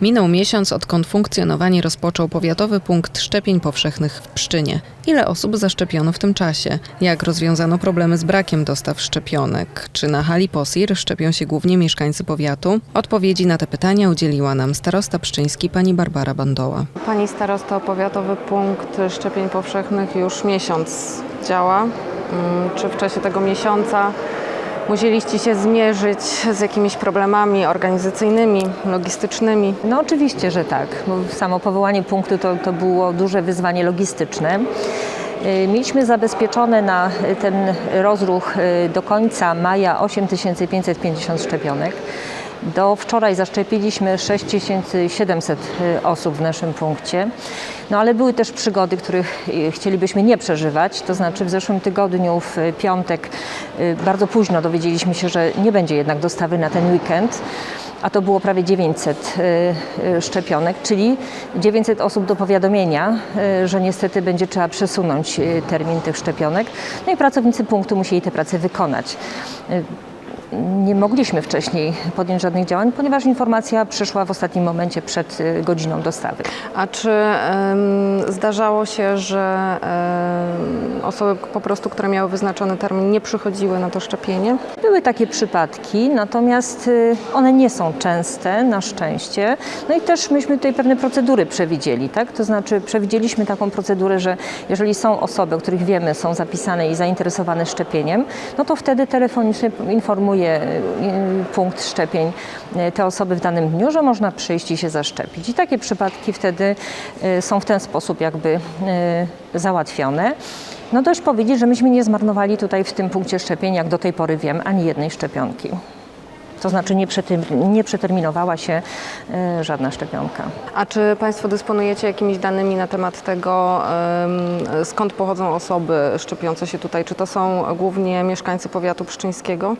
Minął miesiąc, odkąd funkcjonowanie rozpoczął powiatowy punkt szczepień powszechnych w Pszczynie. Ile osób zaszczepiono w tym czasie? Jak rozwiązano problemy z brakiem dostaw szczepionek? Czy na hali POSIR szczepią się głównie mieszkańcy powiatu? Odpowiedzi na te pytania udzieliła nam starosta pszczyński pani Barbara Bandoła. Pani starosta, powiatowy punkt szczepień powszechnych już miesiąc działa. Mm, Czy w czasie tego miesiąca musieliście się zmierzyć z jakimiś problemami organizacyjnymi, logistycznymi? No oczywiście, że tak. Samo powołanie punktu to, to było duże wyzwanie logistyczne. Y, Mieliśmy zabezpieczone na ten rozruch y, do końca maja 8550 szczepionek. Do wczoraj zaszczepiliśmy 6700 y, osób w naszym punkcie. No ale były też przygody, których chcielibyśmy nie przeżywać. To znaczy w zeszłym tygodniu w piątek bardzo późno dowiedzieliśmy się, że nie będzie jednak dostawy na ten weekend a to było prawie 900 y, y, szczepionek, czyli 900 osób do powiadomienia, y, że niestety będzie trzeba przesunąć termin tych szczepionek. No i pracownicy punktu musieli tę pracę wykonać. Nie mogliśmy wcześniej podjąć żadnych działań, ponieważ informacja przyszła w ostatnim momencie przed y, godziną dostawy. A czy zdarzało się, że osoby po prostu, które miały wyznaczony termin, nie przychodziły na to szczepienie? Były takie przypadki, natomiast y, one nie są częste, na szczęście. No i też myśmy tutaj pewne procedury przewidzieli, tak? To znaczy przewidzieliśmy taką procedurę, że jeżeli są osoby, o których wiemy, są zapisane i zainteresowane szczepieniem, no to wtedy telefonicznie informuje y, punkt szczepień y, te osoby w danym dniu, że można przyjść i się zaszczepić. I takie przypadki wtedy y, są w ten sposób jakby załatwione. No dość powiedzieć, że myśmy nie zmarnowali tutaj w tym punkcie szczepień, jak do tej pory wiem, ani jednej szczepionki. To znaczy nie, przeterm- nie przeterminowała się e, żadna szczepionka. A czy Państwo dysponujecie jakimiś danymi na temat tego, em, skąd pochodzą osoby szczepiące się tutaj? Czy to są głównie mieszkańcy powiatu pszczyńskiego?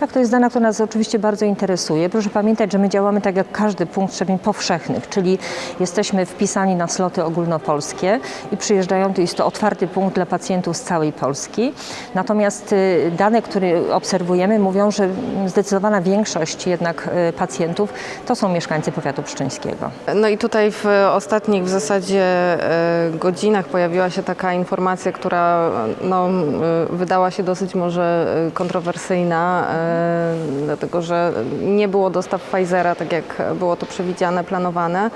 Tak, to jest dana, która nas oczywiście bardzo interesuje. Proszę pamiętać, że my działamy tak jak każdy punkt szczepień powszechnych, czyli jesteśmy wpisani na sloty ogólnopolskie i przyjeżdżają, to jest to otwarty punkt dla pacjentów z całej Polski. Natomiast y, dane, które obserwujemy mówią, że zdecydowana większość jednak y, pacjentów to są mieszkańcy powiatu pszczyńskiego. No i tutaj w ostatnich w zasadzie e, godzinach pojawiła się taka informacja, która no, e, wydała się dosyć może kontrowersyjna, dlatego że nie było dostaw Pfizera, tak jak było to przewidziane, planowane.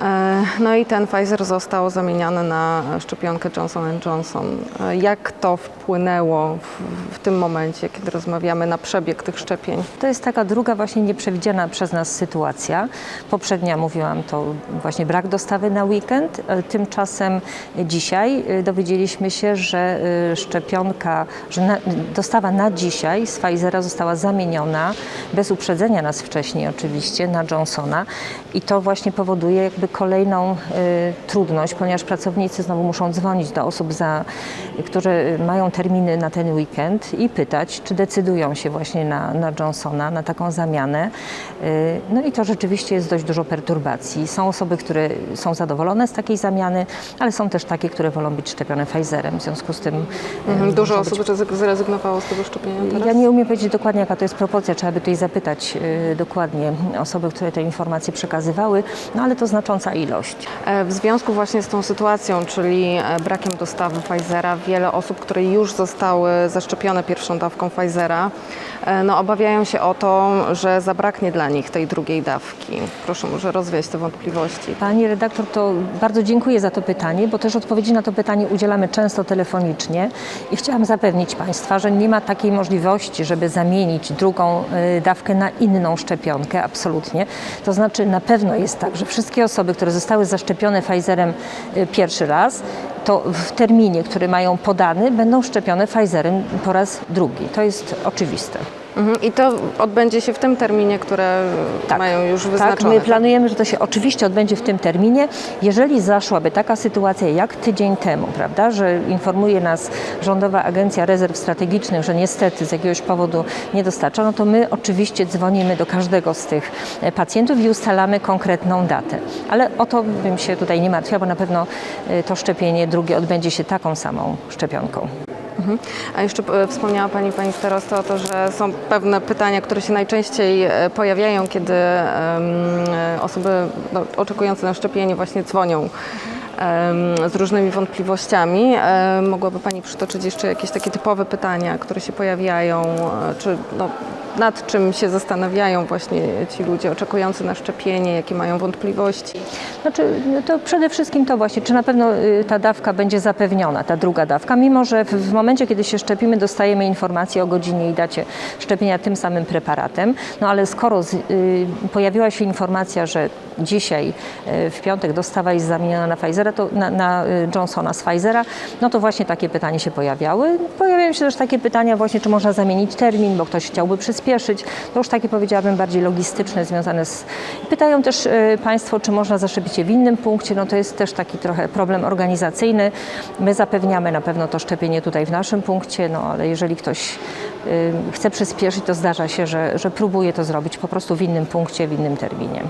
E, No i ten Pfizer został zamieniony na szczepionkę Johnson Johnson. E, Jak to wpłynęło w, w tym momencie, kiedy rozmawiamy na przebieg tych szczepień? To jest taka druga właśnie nieprzewidziana przez nas sytuacja. Poprzednia mówiłam to właśnie brak dostawy na weekend. E, Tymczasem dzisiaj dowiedzieliśmy się, że szczepionka, że na, dostawa na dzisiaj z Pfizera została zamieniona bez uprzedzenia nas wcześniej oczywiście na Johnsona i to właśnie powoduje jakby kolejną e, trudność, ponieważ pracownicy znowu muszą dzwonić do osób, za, które mają terminy na ten weekend i pytać, czy decydują się właśnie na, na Johnsona, na taką zamianę. Y, No i to rzeczywiście jest dość dużo perturbacji. Są osoby, które są zadowolone z takiej zamiany, ale są też takie, które wolą być szczepione Pfizerem. W związku z tym y, Mhm, Dużo być osób zrezygn- zrezygnowało z tego szczepienia teraz? ja nie umiem powiedzieć dokładnie, jaka to jest proporcja. Trzeba by tutaj zapytać y, dokładnie osoby, które te informacje przekazywały, no ale to znacząca ilość. E, W związku właśnie z tą sytuacją, czyli e, brakiem dostawy Pfizera, wiele osób, które już zostały zaszczepione pierwszą dawką Pfizera, e, no, obawiają się o to, że zabraknie dla nich tej drugiej dawki. Proszę może rozwiać te wątpliwości. Pani redaktor, to bardzo dziękuję za to pytanie, bo też odpowiedzi na to pytanie udzielamy często telefonicznie i chciałam zapewnić Państwa, że nie ma takiej możliwości, żeby zamienić drugą dawkę na inną szczepionkę, absolutnie. To znaczy na pewno jest tak, że wszystkie osoby, które zostały zaszczepione Pfizerem y, pierwszy raz, to w terminie, który mają podany, będą szczepione Pfizerem po raz drugi. To jest oczywiste. Mhm. I to odbędzie się w tym terminie, które mają już Tak, wyznaczone. my planujemy, że to się oczywiście odbędzie w tym terminie. Jeżeli zaszłaby taka sytuacja jak tydzień temu, prawda, że informuje nas Rządowa Agencja Rezerw Strategicznych, że niestety z jakiegoś powodu nie dostarcza, no to my oczywiście dzwonimy do każdego z tych e, pacjentów i ustalamy konkretną datę. Ale o to bym się tutaj nie martwiła, bo na pewno e, to szczepienie drugie odbędzie się taką samą szczepionką. Mhm. A jeszcze e, wspomniała Pani, Pani starosta o to, że są pewne pytania, które się najczęściej e, pojawiają, kiedy e, osoby no, oczekujące na szczepienie właśnie dzwonią z różnymi wątpliwościami. Mogłaby Pani przytoczyć jeszcze jakieś takie typowe pytania, które się pojawiają, czy no, nad czym się zastanawiają właśnie ci ludzie oczekujący na szczepienie, jakie mają wątpliwości? Znaczy, to przede wszystkim to właśnie, czy na pewno y, ta dawka będzie zapewniona, ta druga dawka, mimo że w, momencie, kiedy się szczepimy, dostajemy informację o godzinie i dacie szczepienia tym samym preparatem, no ale skoro z, y, pojawiła się informacja, że dzisiaj y, w piątek dostawa jest zamieniona na Pfizera, to na, na y, Johnsona z Pfizera, no to właśnie takie pytania się pojawiały. Pojawiają się też takie pytania właśnie, czy można zamienić termin, bo ktoś chciałby przyspieszyć. To już takie powiedziałabym bardziej logistyczne, związane z... Pytają też y, Państwo, czy można zaszczepić się w innym punkcie. No to jest też taki trochę problem organizacyjny. My zapewniamy na pewno to szczepienie tutaj w naszym punkcie, no ale jeżeli ktoś y, chce przyspieszyć, to zdarza się, że, że próbuje to zrobić po prostu w innym punkcie, w innym terminie.